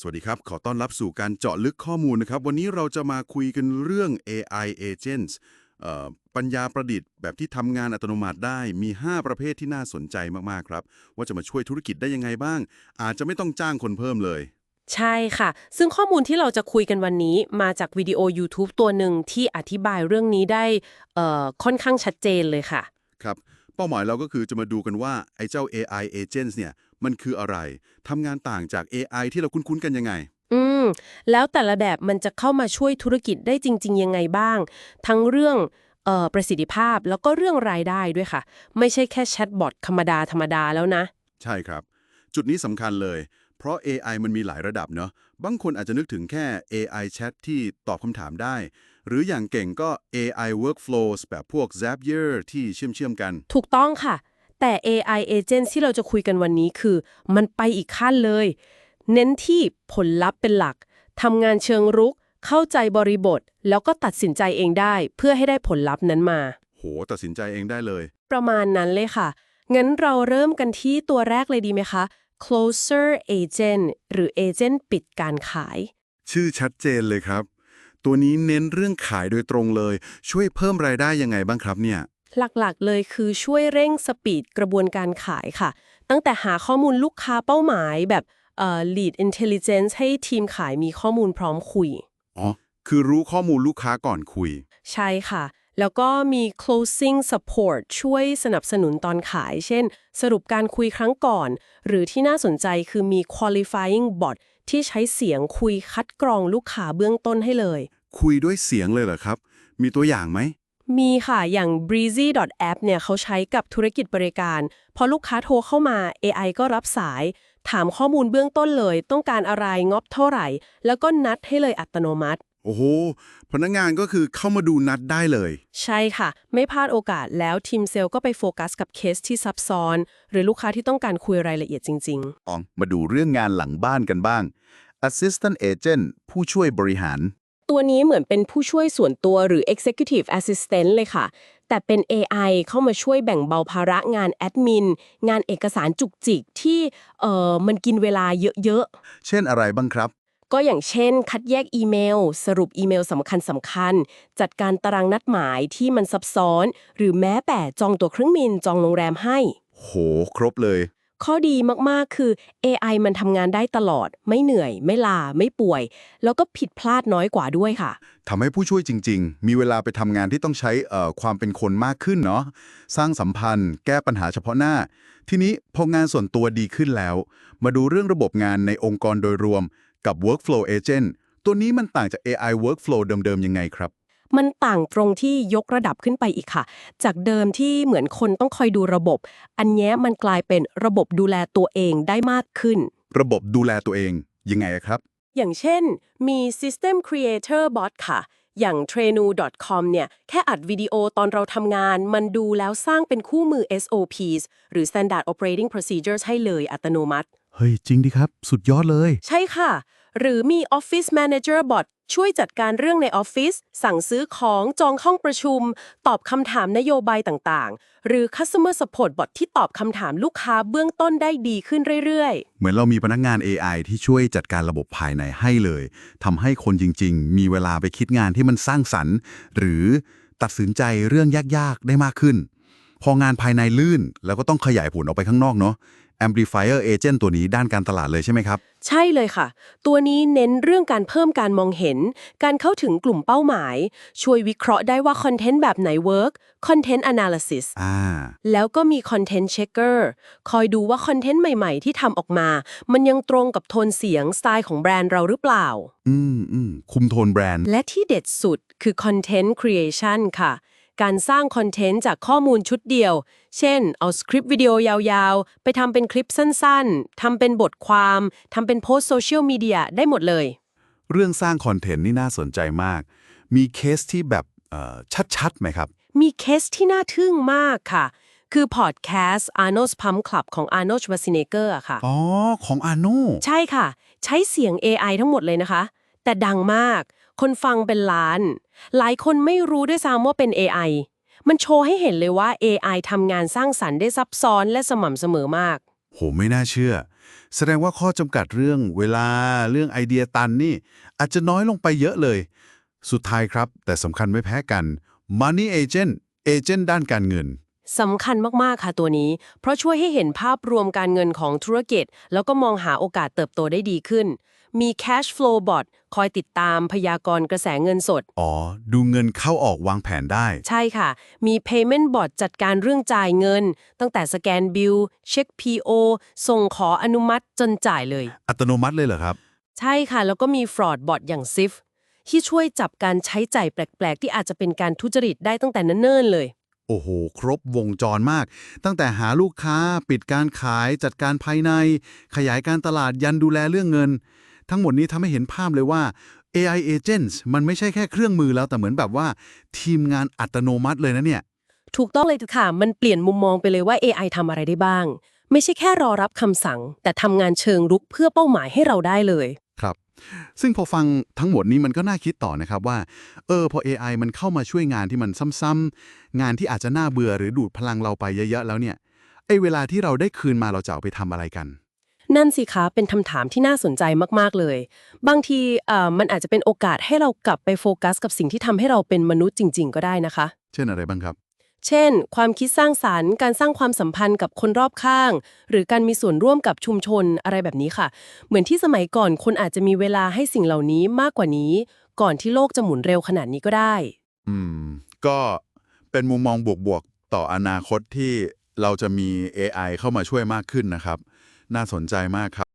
สวัสดีครับ ขอต้อนรับสู่การเจาะลึกข้อมูลนะครับ วันนี้เราจะมาคุยกันเรื่อง AI agents เอ่อปัญญาประดิษฐ์แบบที่ทำงานอัตโนมัติได้มี 5 ประเภทที่น่าสนใจมาก ๆ ครับ ว่าจะมาช่วยธุรกิจได้ยังไงบ้าง อาจจะไม่ต้องจ้างคนเพิ่มเลย ใช่ค่ะ ซึ่งข้อมูลที่เราจะคุยกันวันนี้มาจากวิดีโอ YouTube ตัวหนึ่งที่อธิบายเรื่องนี้ได้เอ่อค่อนข้างชัดเจนเลยค่ะ ครับ เป้าหมายเราก็คือจะมาดูกันว่า ไอ้เจ้า AI agents เนี่ย มันคืออะไรทำงานต่างจาก AI ที่เราคุ้นๆกันยังไง อืม แล้วแต่ละแบบมันจะเข้ามาช่วยธุรกิจได้จริง ๆ ยังไงบ้าง ทั้งเรื่องเอ่อประสิทธิภาพแล้วก็เรื่องรายได้ด้วยค่ะ ไม่ใช่แค่แชทบอทธรรมดาธรรมดาแล้วนะ ใช่ครับ จุดนี้สำคัญเลย เพราะ AI มันมีหลายระดับเนาะบางคนอาจจะนึกถึงแค่ AI Chat ที่ตอบคำถามได้ หรืออย่างเก่งก็ AI Workflows แบบพวก Zapier ที่เชื่อมเชื่อมๆกัน ถูกต้องค่ะ แต่ AI agent ที่เราจะคุยกันวันนี้คือ มันไปอีกขั้นเลย เน้นที่ผลลัพธ์เป็นหลักทำงานเชิงรุก เข้าใจบริบท แล้วก็ตัดสินใจเองได้ เพื่อให้ได้ผลลัพธ์นั้นมา โห ตัดสินใจเองได้เลย ประมาณนั้นเลยค่ะ งั้นเราเริ่มกันที่ตัวแรกเลยดีไหมคะ closer agent หรือ agent ปิดการขาย ชื่อชัดเจนเลยครับ ตัวนี้เน้นเรื่องขายโดยตรงเลย ช่วยเพิ่มรายได้ยังไงบ้างครับเนี่ย หลักๆ เลยคือช่วยเร่งสปีดกระบวนการขายค่ะ ตั้งแต่หาข้อมูลลูกค้าเป้าหมายแบบเอ่อ lead intelligence ให้ทีมขายมีข้อมูลพร้อมคุย อ๋อ คือรู้ข้อมูลลูกค้าก่อนคุย ใช่ค่ะ แล้วก็มี closing support ช่วยสนับสนุนตอนขาย เช่น สรุปการคุยครั้งก่อน หรือที่น่าสนใจคือมี qualifying bot ที่ใช้เสียงคุยคัดกรองลูกค้าเบื้องต้นให้เลย คุยด้วยเสียงเลยเหรอครับ มีตัวอย่างไหม มีค่ะ อย่าง breezy.app เนี่ยเขาใช้กับธุรกิจบริการ พอลูกค้าโทรเข้ามา AI ก็รับสาย ถามข้อมูลเบื้องต้นเลย ต้องการอะไรงบเท่าไหร่ แล้วก็นัดให้เลยอัตโนมัติ โอ้โห พนักงานก็คือเข้ามาดูนัดได้เลย ใช่ค่ะ ไม่พลาดโอกาสแล้วทีมเซลล์ก็ไปโฟกัสกับเคสที่ซับซ้อน หรือลูกค้าที่ต้องการคุยรายละเอียดจริงอองมาดูเรื่องงานหลังบ้านกันบ้าง Assistant Agent ผู้ช่วยบริหารๆ ตัวนี้เหมือนเป็นผู้ช่วยส่วนตัวหรือ Executive Assistant เลยค่ะ แต่เป็น AI เข้ามาช่วยแบ่งเบาภาระงานแอดมิน งานเอกสารจุกจิกที่เอ่อมันกินเวลาเยอะๆ เช่นอะไรบ้างครับ ก็อย่างเช่น คัดแยกอีเมล สรุปอีเมลสำคัญสำคัญ จัดการตารางนัดหมายที่มันซับซ้อน หรือแม้แต่จองตั๋วเครื่องบินจองโรงแรมให้ โห ครบเลย ข้อดีมากๆ คือ AI มันทำงานได้ตลอด ไม่เหนื่อย ไม่ลา ไม่ป่วย แล้วก็ผิดพลาดน้อยกว่าด้วยค่ะ ทำให้ผู้ช่วยจริง ๆ มีเวลาไปทำงานที่ต้องใช้ความเป็นคนมากขึ้นเนาะ สร้างสัมพันธ์ แก้ปัญหาเฉพาะหน้า ทีนี้พองานส่วนตัวดีขึ้นแล้ว มาดูเรื่องระบบงานในองค์กรโดยรวมกับ Workflow Agent ตัวนี้มันต่างจาก AI Workflow เดิมๆ ยังไงครับ มันต่างตรงที่ยกระดับขึ้นไปอีกค่ะ จากเดิมที่เหมือนคนต้องคอยดูระบบ อันเนี้ยมันกลายเป็นระบบดูแลตัวเองได้มากขึ้น ระบบดูแลตัวเองยังไงอะครับ อย่างเช่น มี System Creator Bot ค่ะ อย่าง trenu.com เนี่ย แค่อัดวิดีโอตอนเราทำงาน มันดูแล้วสร้างเป็นคู่มือ SOPs หรือ Standard Operating Procedures ให้เลยอัตโนมัติ เฮ้ย จริงดิครับ สุดยอดเลย ใช่ค่ะ หรือมี Office Manager Bot ช่วยจัดการเรื่องในออฟฟิศ สั่งซื้อของ จองห้องประชุม ตอบคำถามนโยบายต่างๆ หรือ Customer Support Bot ที่ตอบคำถามลูกค้าเบื้องต้นได้ดีขึ้นเรื่อยๆ เหมือนเรามีพนักงาน AI ที่ช่วยจัดการระบบภายในให้เลย ทำให้คนจริง ๆ มีเวลาไปคิดงานที่มันสร้างสรรค์ หรือตัดสินใจเรื่องยาก ๆ ได้มากขึ้น พองานภายในลื่น แล้วก็ต้องขยายผลออกไปข้างนอกเนาะ Amplifier Agent ตัวนี้ด้านการตลาดเลยใช่ไหมครับ ใช่เลยค่ะ ตัวนี้เน้นเรื่องการเพิ่มการมองเห็น การเข้าถึงกลุ่มเป้าหมาย ช่วยวิเคราะห์ได้ว่าคอนเทนต์แบบไหนเวิร์กคอนเทนต์ analysis อ่าแล้วก็มี Content Checker คอยดูว่าคอนเทนต์ใหม่ๆ ที่ทำออกมา มันยังตรงกับโทนเสียงสไตล์ของแบรนด์เราหรือเปล่า อืมอืมคุมโทนแบรนด์ และที่เด็ดสุดคือ Content Creation ค่ะ การสร้างคอนเทนต์จากข้อมูลชุดเดียว เช่น เอาสคริปต์วิดีโอยาวๆ ไปทำเป็นคลิปสั้นๆ ทำเป็นบทความ ทำเป็นโพสโซเชียลมีเดียได้หมดเลย เรื่องสร้างคอนเทนต์นี่น่าสนใจมาก มีเคสที่แบบเอ่อชัดๆไหมครับ มีเคสที่น่าทึ่งมากค่ะ คือพอดแคสต์ Arnold's Pump Club ของ Arnold Schwarzenegger อะค่ะ อ๋อ ของอาโนใช่ค่ะ ใช้เสียง AI ทั้งหมดเลยนะคะ แต่ดังมาก คนฟังเป็นล้าน หลายคนไม่รู้ด้วยซ้ำว่าเป็น AI มันโชว์ให้เห็นเลยว่า AI ทำงานสร้างสรรค์ได้ซับซ้อนและสม่ำเสมอมากโหไม่น่าเชื่อ แสดงว่าข้อจำกัดเรื่องเวลาเรื่องไอเดียตันนี่ อาจจะน้อยลงไปเยอะเลย สุดท้ายครับ แต่สำคัญไม่แพ้กัน Money Agent เอเจนต์ด้านการเงินสำคัญมาก ๆ ค่ะตัวนี้ เพราะช่วยให้เห็นภาพรวมการเงินของธุรกิจ แล้วก็มองหาโอกาสเติบโตได้ดีขึ้น มี cash flow bot คอยติดตามพยากรณ์กระแสเงินสด อ๋อ ดูเงินเข้าออกวางแผนได้ ใช่ค่ะ มี payment bot จัดการเรื่องจ่ายเงิน ตั้งแต่สแกนบิลเช็ค PO ส่งขออนุมัติจนจ่ายเลย อัตโนมัติเลยเหรอครับ ใช่ค่ะ แล้วก็มี fraud bot อย่าง SIF ที่ช่วยจับการใช้จ่ายแปลก ๆ ที่อาจจะเป็นการทุจริตได้ตั้งแต่เนิ่นๆเลย โอ้โห ครบวงจรมาก ตั้งแต่หาลูกค้า ปิดการขาย จัดการภายใน ขยายการตลาดยันดูแลเรื่องเงิน ทั้งหมดนี้ทำให้เห็นภาพเลยว่า AI Agents มันไม่ใช่แค่เครื่องมือแล้วแต่เหมือนแบบว่า ทีมงานอัตโนมัติเลยนะเนี่ย ถูกต้องเลยค่ะ มันเปลี่ยนมุมมองไปเลยว่า AI ทำอะไรได้บ้าง ไม่ใช่แค่รอรับคำสั่ง แต่ทำงานเชิงรุกเพื่อเป้าหมายให้เราได้เลยครับ ซึ่งพอฟังทั้งหมดนี้มันก็น่าคิดต่อนะครับว่า เออพอ AI มันเข้ามาช่วยงานที่มันซ้ำๆงานที่อาจจะน่าเบื่อหรือดูดพลังเราไปเยอะๆแล้วเนี่ยไอ้เวลาที่เราได้คืนมาเราจะเอาไปทำอะไรกัน นั่นสิคะเป็นคำถามที่น่าสนใจมากๆเลย บางทีเอ่อมันอาจจะเป็นโอกาสให้เรากลับไปโฟกัส กับสิ่งที่ทำให้เราเป็นมนุษย์จริง ๆ ก็ได้นะคะ เช่นอะไรบ้างครับ เช่น ความคิดสร้างสารรค์ การสร้างความสัมพันธ์กับคนรอบข้าง หรือการมีส่วนร่วมกับชุมชนอะไรแบบนี้ค่ะ เหมือนที่สมัยก่อนคนอาจจะมีเวลาให้สิ่งเหล่านี้มากกว่านี้ ก่อนที่โลกจะหมุนเร็วขนาดนี้ก็ได้ อืม ก็เป็นมุมมองบวกๆต่ออนาคตที่เราจะมี AI เข้ามาช่วยมากขึ้นนะครับ น่าสนใจมากครับ